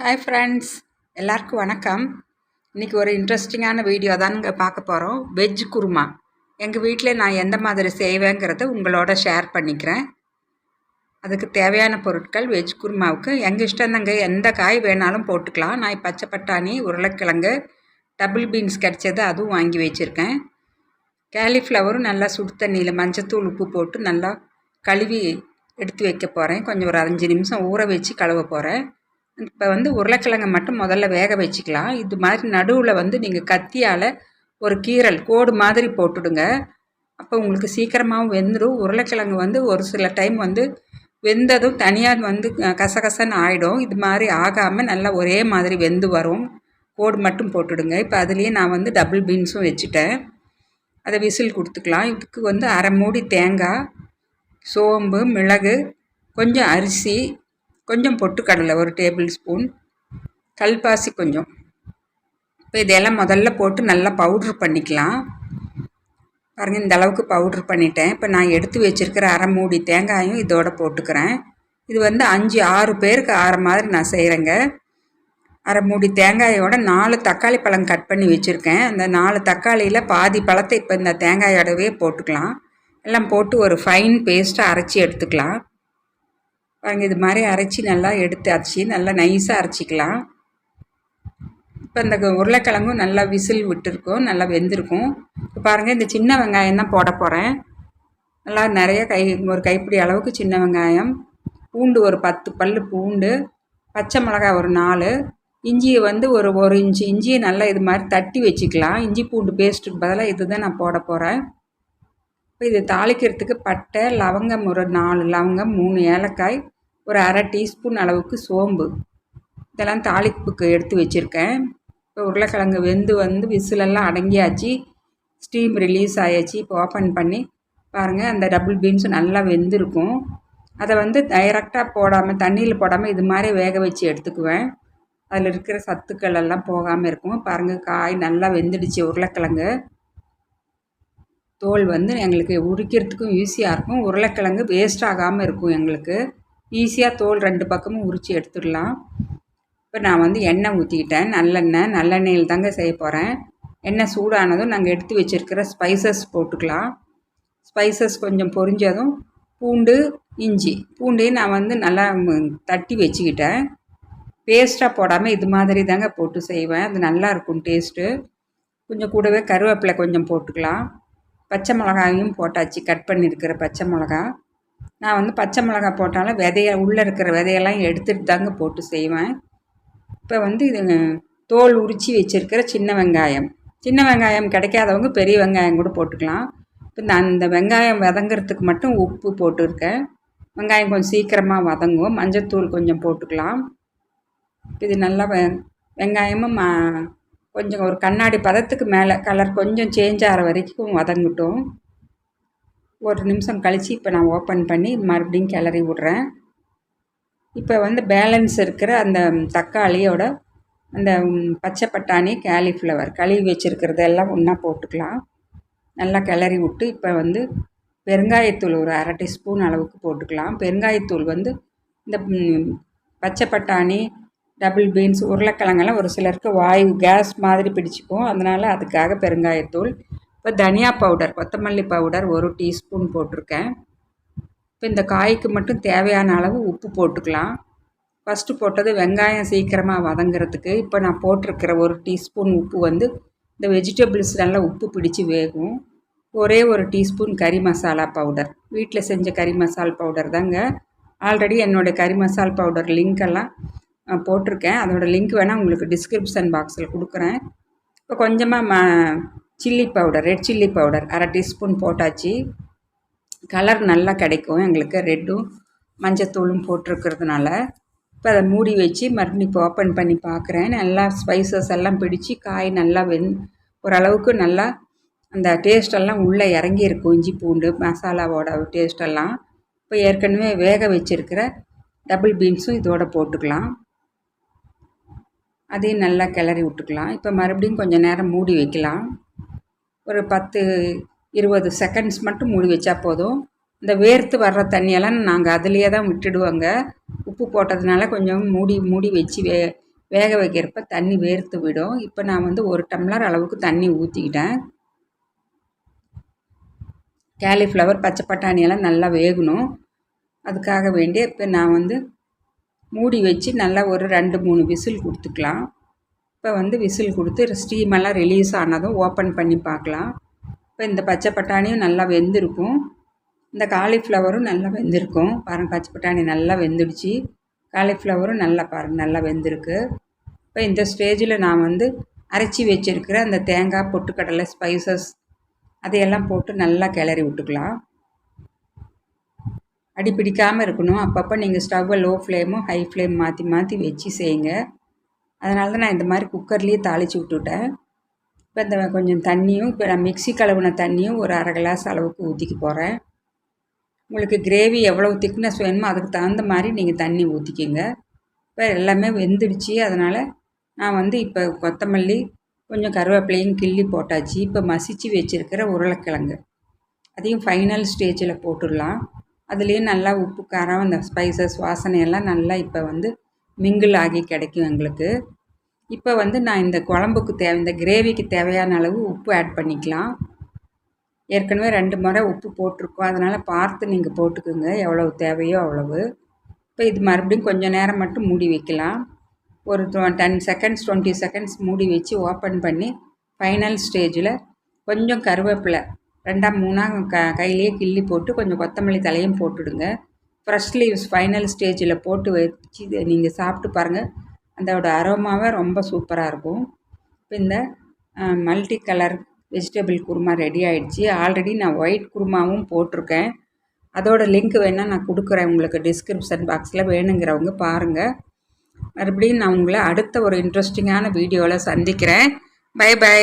Hi friends எல்லாருக்கும் வணக்கம். இன்றைக்கி ஒரு இன்ட்ரெஸ்டிங்கான வீடியோ தானுங்க பார்க்க போகிறோம் வெஜ் குருமா. எங்கள் வீட்டில் நான் எந்த மாதிரி செய்வேங்கிறத உங்களோட ஷேர் பண்ணிக்கிறேன். அதுக்கு தேவையான பொருட்கள் வெஜ் குருமாவுக்கு. எங்கள் இஷ்டம் தாங்க எந்த காய் வேணாலும் போட்டுக்கலாம். நான் பச்சை பட்டாணி உருளைக்கிழங்கு டபுள் பீன்ஸ் கிடச்சது அதுவும் வாங்கி வச்சுருக்கேன். கேலிஃப்ளவரும் நல்லா சுடு தண்ணியில் மஞ்சத்தூள் உப்பு போட்டு நல்லா கழுவி எடுத்து வைக்க போகிறேன் கொஞ்சம் ஒரு அஞ்சு நிமிஷம் ஊற வச்சு கழுவ போகிறேன் இப்போ வந்து உருளைக்கிழங்கை மட்டும் முதல்ல வேக வச்சுக்கலாம். இது மாதிரி நடுவில் வந்து நீங்கள் கத்தியால் ஒரு கீரல் கோடு மாதிரி போட்டுடுங்க. அப்போ உங்களுக்கு சீக்கிரமாகவும் வெந்துடும் உருளைக்கிழங்கு வந்து ஒரு சில டைம் வந்து வெந்ததும் தனியாக வந்து கசகசன்னு ஆகிடும் இது மாதிரி ஆகாமல் நல்லா ஒரே மாதிரி வெந்து வரும். கோடு மட்டும் போட்டுடுங்க. இப்போ அதுலேயே நான் வந்து டபுள் பீன்ஸும் வச்சுட்டேன். அதை விசில் கொடுத்துக்கலாம். இதுக்கு வந்து அரை மூடி தேங்காய் சோம்பு மிளகு கொஞ்சம் அரிசி கொஞ்சம் பொட்டுக்கடலை ஒரு டேபிள் ஸ்பூன் கல்பாசி கொஞ்சம். இப்போ இதெல்லாம் முதல்ல போட்டு நல்லா பவுட்ரு பண்ணிக்கலாம். பாருங்கள் இந்த அளவுக்கு பவுட்ரு பண்ணிட்டேன். இப்போ நான் எடுத்து வச்சுருக்கிற அரை மூடி தேங்காயும் இதோட போட்டுக்கிறேன். இது வந்து அஞ்சு ஆறு பேருக்கு ஆற மாதிரி நான் செய்கிறேங்க அரை மூடி தேங்காயோட நாலு தக்காளி பழம் கட் பண்ணி வச்சுருக்கேன். அந்த நாலு தக்காளியில் பாதி பழத்தை இப்போ இந்த தேங்காயோடவே போட்டுக்கலாம். எல்லாம் போட்டு ஒரு ஃபைன் பேஸ்ட்டாக அரைச்சி எடுத்துக்கலாம். பாருங்கள் இது மாதிரி அரைச்சி நல்லா எடுத்து அரைச்சி நல்லா நைஸாக அரைச்சிக்கலாம். இப்போ இந்த உருளைக்கிழங்கும் நல்லா விசில் விட்டுருக்கும் நல்லா வெந்திருக்கும். இப்போ பாருங்கள் இந்த சின்ன வெங்காயம் தான் போட போகிறேன் நல்லா நிறைய கை ஒரு கைப்பிடி அளவுக்கு சின்ன வெங்காயம். பூண்டு ஒரு பத்து பல் பூண்டு பச்சை மிளகாய் ஒரு நாலு. இஞ்சியை வந்து ஒரு ஒரு இன்ச்சு இஞ்சியை நல்லா இது மாதிரி தட்டி வச்சுக்கலாம். இஞ்சி பூண்டு பேஸ்ட்டுக்கு பதிலாக இது தான் நான் போட போகிறேன் இப்போ இது தாளிக்கிறதுக்கு பட்டை லவங்கம் ஒரு நாலு லவங்கம் மூணு ஏலக்காய். ஒரு அரை டீஸ்பூன் அளவுக்கு சோம்பு. இதெல்லாம் தாளிப்புக்கு எடுத்து வச்சுருக்கேன். இப்போ உருளைக்கிழங்கு வெந்து வந்து விசிலெல்லாம் அடங்கியாச்சு. ஸ்டீம் ரிலீஸ் ஆயாச்சு. இப்போ ஓப்பன் பண்ணி பாருங்கள் அந்த டபுள் பீன்ஸும் நல்லா வெந்திருக்கும். அதை வந்து டைரெக்டாக போடாமல் தண்ணியில் போடாமல் இது மாதிரி வேக வச்சு எடுத்துக்குவேன். அதில் இருக்கிற சத்துக்கள் எல்லாம் போகாமல் இருக்கும். பாருங்கள் காய் நல்லா வெந்துடுச்சு உருளைக்கிழங்கு. தோல் வந்து எங்களுக்கு உரிக்கிறதுக்கும் ஈஸியாக இருக்கும். உருளைக்கிழங்கு வேஸ்ட் ஆகாமல் இருக்கும் எங்களுக்கு. ஈஸியாக தோல் ரெண்டு பக்கமும் உரித்து எடுத்துடலாம். இப்போ நான் வந்து எண்ணெய் ஊற்றிக்கிட்டேன் நல்லெண்ணெய் நல்லெண்ணெயில் தாங்க செய்ய போகிறேன் எண்ணெய் சூடானதும் நாங்கள் எடுத்து வச்சுருக்கிற ஸ்பைசஸ் போட்டுக்கலாம். ஸ்பைசஸ் கொஞ்சம் பொரிஞ்சதும் பூண்டு இஞ்சி. பூண்டையும் நான் வந்து நல்லா தட்டி வச்சுக்கிட்டேன். பேஸ்ட்டாக போடாமல் இது மாதிரி தாங்க போட்டு செய்வேன். அது நல்லாயிருக்கும் டேஸ்ட்டு கொஞ்சம் கூடவே கருவேப்பிலை கொஞ்சம் போட்டுக்கலாம். பச்சை மிளகாயும் போட்டாச்சு. கட் பண்ணியிருக்கிற பச்சை மிளகா. நான் வந்து பச்சை மிளகா போட்டாலும் விதைய உள்ளே இருக்கிற விதையெல்லாம் எடுத்துகிட்டு தாங்க போட்டு செய்வேன். இப்போ வந்து இது தோல் உரித்து வச்சுருக்கிற சின்ன வெங்காயம். சின்ன வெங்காயம் கிடைக்காதவங்க பெரிய வெங்காயம் கூட போட்டுக்கலாம். இப்போ நான் அந்த வெங்காயம் வதங்கிறதுக்கு மட்டும் உப்பு போட்டிருக்கேன். வெங்காயம் கொஞ்சம் சீக்கிரமாக வதங்கும். மஞ்சத்தூள் கொஞ்சம் போட்டுக்கலாம். இது நல்லா வெ வெங்காயமும் கொஞ்சம் ஒரு கண்ணாடி பதத்துக்கு மேலே கலர் கொஞ்சம் சேஞ்ச் ஆகிற வரைக்கும் வதங்கட்டும். ஒரு நிமிஷம் கழித்து இப்போ நான் ஓப்பன் பண்ணி மறுபடியும் கிளறி விட்றேன். இப்போ வந்து பேலன்ஸ் இருக்கிற அந்த தக்காளியோட அந்த பச்சை பட்டாணி கேலிஃப்ளவர் கழுவி வச்சுருக்கிறதெல்லாம் ஒன்றா போட்டுக்கலாம். நல்லா கிளறி விட்டு இப்போ வந்து பெருங்காயத்தூள் ஒரு அரை டீஸ்பூன் அளவுக்கு போட்டுக்கலாம். பெருங்காயத்தூள் வந்து இந்த பச்சை பட்டாணி டபுள் பீன்ஸ் உருளைக்கிழங்கெல்லாம் ஒரு சிலருக்கு வாயு கேஸ் மாதிரி பிடிச்சிக்கும். அதனால் அதுக்காக பெருங்காயத்தூள் இப்போ தனியா பவுடர் கொத்தமல்லி பவுடர் ஒரு டீஸ்பூன் போட்டிருக்கேன். இப்போ இந்த காய்க்கு மட்டும் தேவையான அளவு உப்பு போட்டுக்கலாம். ஃபஸ்ட்டு போட்டது வெங்காயம் சீக்கிரமாக வதங்கிறதுக்கு. இப்போ நான் போட்டிருக்கிற ஒரு டீஸ்பூன் உப்பு வந்து இந்த வெஜிடபிள்ஸ் நல்லா உப்பு பிடிச்சி வேகும். ஒரே ஒரு டீஸ்பூன் கறி மசாலா பவுடர் வீட்டில் செஞ்ச கறி மசால் பவுடர் தாங்க. ஆல்ரெடி என்னோடய கறி மசால் பவுடர் லிங்க்கெல்லாம் போட்டிருக்கேன். அதோடய லிங்க் வேணால் உங்களுக்கு டிஸ்கிரிப்ஷன் பாக்ஸில் கொடுக்குறேன். இப்போ கொஞ்சமாக ம chilli powder red chilli powder அரை டீஸ்பூன் போட்டாச்சு. கலர் நல்லா கிடைக்கும். எங்களுக்கு ரெட்டும் மஞ்சத்தூளும் போட்டிருக்கிறதுனால. இப்போ அதை மூடி வச்சு மறுபடியும் இப்போ ஓப்பன் பண்ணி பார்க்குறேன். நல்லா ஸ்பைசஸ் எல்லாம் பிடிச்சி காய் நல்லா வெந் ஓரளவுக்கு நல்லா அந்த டேஸ்டெல்லாம் உள்ளே இறங்கி இருக்கும் இஞ்சி பூண்டு மசாலாவோட டேஸ்டெல்லாம் இப்போ ஏற்கனவே வேக வச்சுருக்கிற டபுள் பீன்ஸும் இதோட போட்டுக்கலாம். அதையும் நல்லா கிளறி விட்டுக்கலாம். இப்போ மறுபடியும் கொஞ்சம் நேரம் மூடி வைக்கலாம். ஒரு பத்து இருபது செகண்ட்ஸ் மட்டும் மூடி வச்சா போதும். இந்த வேர்த்து வர்ற தண்ணியெல்லாம் நாங்கள் அதுலேயே தான் விட்டுடுவோங்க. உப்பு போட்டதுனால கொஞ்சம் மூடி மூடி வச்சு வே வேக வைக்கிறப்ப தண்ணி வேர்த்து விடும். இப்போ நான் வந்து ஒரு டம்ளர் அளவுக்கு தண்ணி ஊற்றிக்கிட்டேன் கேலிஃப்ளவர் பச்சை பட்டாணியெல்லாம் நல்லா வேகணும். அதுக்காக வேண்டி இப்போ நான் வந்து மூடி வச்சு நல்லா ஒரு ரெண்டு மூணு விசில் கொடுத்துக்கலாம். இப்போ வந்து விசில் கொடுத்து ஸ்டீமெல்லாம் ரிலீஸ் ஆனதும் ஓப்பன் பண்ணி பார்க்கலாம். இப்போ இந்த பச்சை பட்டாணியும் நல்லா வெந்திருக்கும். இந்த காலிஃப்ளவரும் நல்லா வெந்திருக்கும். பாருங்கள் பச்சை பட்டாணி நல்லா வெந்துடுச்சு. காலிஃப்ளவரும் நல்லா பாருங்கள் நல்லா வெந்திருக்கு. இப்போ இந்த ஸ்டேஜில் நான் வந்து அரைச்சி வச்சுருக்கிற அந்த தேங்காய் பொட்டுக்கடலை ஸ்பைசஸ் அதையெல்லாம் போட்டு நல்லா கிளறி விட்டுக்கலாம். அடி பிடிக்காமல் இருக்கணும். அப்பப்போ நீங்கள் ஸ்டவ்வை லோ ஃப்ளேமும் ஹை ஃப்ளேம் மாற்றி மாற்றி வச்சு செய்யுங்க. அதனால தான் நான் இந்த மாதிரி குக்கர்லேயே தாளித்து விட்டுவிட்டேன் இப்போ இந்த கொஞ்சம் தண்ணியும் இப்போ நான் மிக்சி கழுவுன தண்ணியும் ஒரு அரை கிளாஸ் அளவுக்கு ஊற்றிக்க போகிறேன் உங்களுக்கு கிரேவி எவ்வளோ திக்னஸ் வேணுமோ அதுக்கு தகுந்த மாதிரி நீங்கள் தண்ணி ஊற்றிக்கிங்க இப்போ எல்லாமே வெந்துடுச்சு. அதனால் நான் வந்து இப்போ கொத்தமல்லி கொஞ்சம் கருவேப்பிலையும் கிள்ளி போட்டாச்சு. இப்போ மசிச்சு வச்சுருக்கிற உருளைக்கிழங்கு. அதையும் ஃபைனல் ஸ்டேஜில் போட்டுடலாம். அதுலேயும் நல்லா உப்பு காரம் அந்த ஸ்பைசஸ் வாசனையெல்லாம் நல்லா இப்போ வந்து மிங்கிள் ஆகி கிடைக்கும் எங்களுக்கு. இப்போ வந்து நான் இந்த குழம்புக்கு தேவை இந்த கிரேவிக்கு தேவையான அளவு உப்பு ஆட் பண்ணிக்கலாம். ஏற்கனவே ரெண்டு முறை உப்பு போட்டிருக்கோம். அதனால் பார்த்து நீங்கள் போட்டுக்குங்க. எவ்வளவு தேவையோ அவ்வளவு. இப்போ இது மறுபடியும் கொஞ்சம் நேரம் மட்டும் மூடி வைக்கலாம். ஒரு டென் செகண்ட்ஸ் டுவெண்ட்டி செகண்ட்ஸ் மூடி வச்சு ஓப்பன் பண்ணி ஃபைனல் ஸ்டேஜில் கொஞ்சம் கருவேப்பிலை ரெண்டாம் மூணாக க கையிலேயே கிள்ளி போட்டு கொஞ்சம் கொத்தமல்லி தலையும் போட்டுடுங்க. ஃப்ரெஷ் லீவ்ஸ் ஃபைனல் ஸ்டேஜில் போட்டு வச்சு நீங்கள் சாப்பிட்டு பாருங்கள் அதோட அரோமாவே ரொம்ப சூப்பராக இருக்கும். இப்போ இந்த multi colour vegetable kurma ready ஆகிடுச்சி ஆல்ரெடி நான் ஒயிட் குருமாவும் போட்டிருக்கேன். அதோட லிங்க் வேணால் நான் கொடுக்குறேன் உங்களுக்கு டிஸ்கிரிப்ஷன் பாக்ஸில் வேணுங்கிறவங்க பாருங்கள் மறுபடியும் நான் உங்களை அடுத்த ஒரு இன்ட்ரெஸ்டிங்கான வீடியோவில் சந்திக்கிறேன். By by